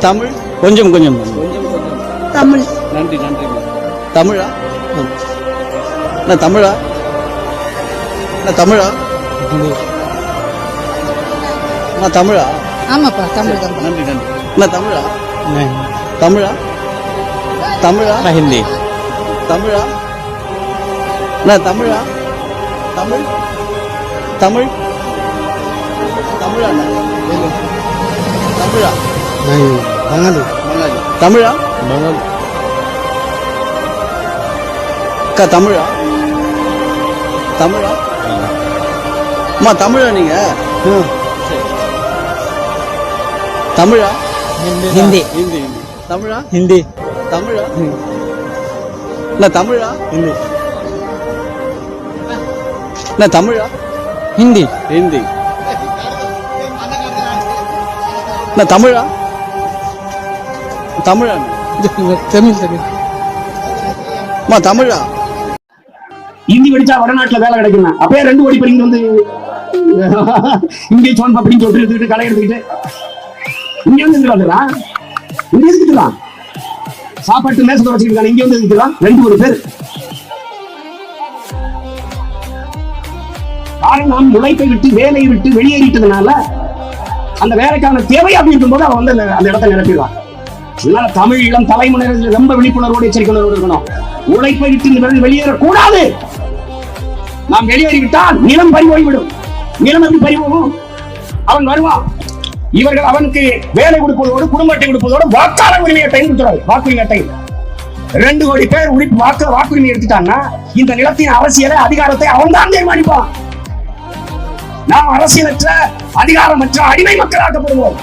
தமிழ்? கொஞ்சம் கொஞ்சம். தமிழ். நன்றி நன்றி. தமிழா? என்ன தமிழா? என்ன தமிழா? என்ன தமிழா? ஆமாப்பா தமிழ் தான் நன்றி நன்றி. என்ன தமிழா? தமிழா? தமிழா? ஹிந்தி. தமிழா? என்ன தமிழா? தமிழ்? தமிழ்? தமிழா? தமிழா? மங்காளி மங்காளி தமிழா? மங்காளி அக்கா தமிழா? தமிழா? அம்மா தமிழா நீங்க? தமிழா? ஹிந்தி. ஹிந்தி. தமிழா? ஹிந்தி. தமிழா? இல்ல தமிழா? ஹிந்தி. இல்ல தமிழா? ஹிந்தி. ஹிந்தி. என்ன தமிழா? தமிழா? தமிழ் தமிழ். அம்மா தமிழா? இந்தி படிச்சா வடநாட்டுல வேலை கிடைக்கும் அப்பயே ரெண்டு கோடி பேர் இங்க வந்து இங்கே சோன் அப்படின்னு சொல்லிட்டு எடுத்துக்கிட்டு களை எடுத்துக்கிட்டு. இங்க வந்து இங்க இருக்கலாம் சாப்பாட்டு மேசத்தை வச்சுக்கிட்டு இங்க வந்து இருக்கலாம் ரெண்டு ஒரு பேர். காரணம் உழைப்பை விட்டு வேலையை விட்டு வெளியேறிட்டதுனால அந்த வேலைக்கான தேவை அப்படின்னு போது அவன் வந்து அந்த- இடத்தை நிரப்பிடுவான். அதனால தமிழ் இளம் தலைமுறையில் ரொம்ப விழிப்புணர்வோடு எச்சரிக்கையோடு இருக்கணும். உழைப்பை விட்டு இந்த விரல் வெளியேறக்கூடாது. நாம் வெளியேறிவிட்டால் நிலம் பறிபோய்விடும் நிலம் எப்படி பறிபோகும் அவன் வருவான். இவர்கள் அவனுக்கு வேலை கொடுப்பதோடு குடும்பத்தை கொடுப்பதோடு வாக்காளர் உரிமை அட்டையும் கொடுத்துறாரு வாக்குரிமை அட்டை. ரெண்டு கோடி பேர் உரிமை வாக்கு வாக்குரிமை எடுத்துட்டாங்கன்னா இந்த நிலத்தின் அரசியலை அதிகாரத்தை அவன் தான் தீர்மானிப்பான். நாம் அரசியலற்ற அதிகாரமற்ற அடிமை மக்களாக்கப்படுவோம்.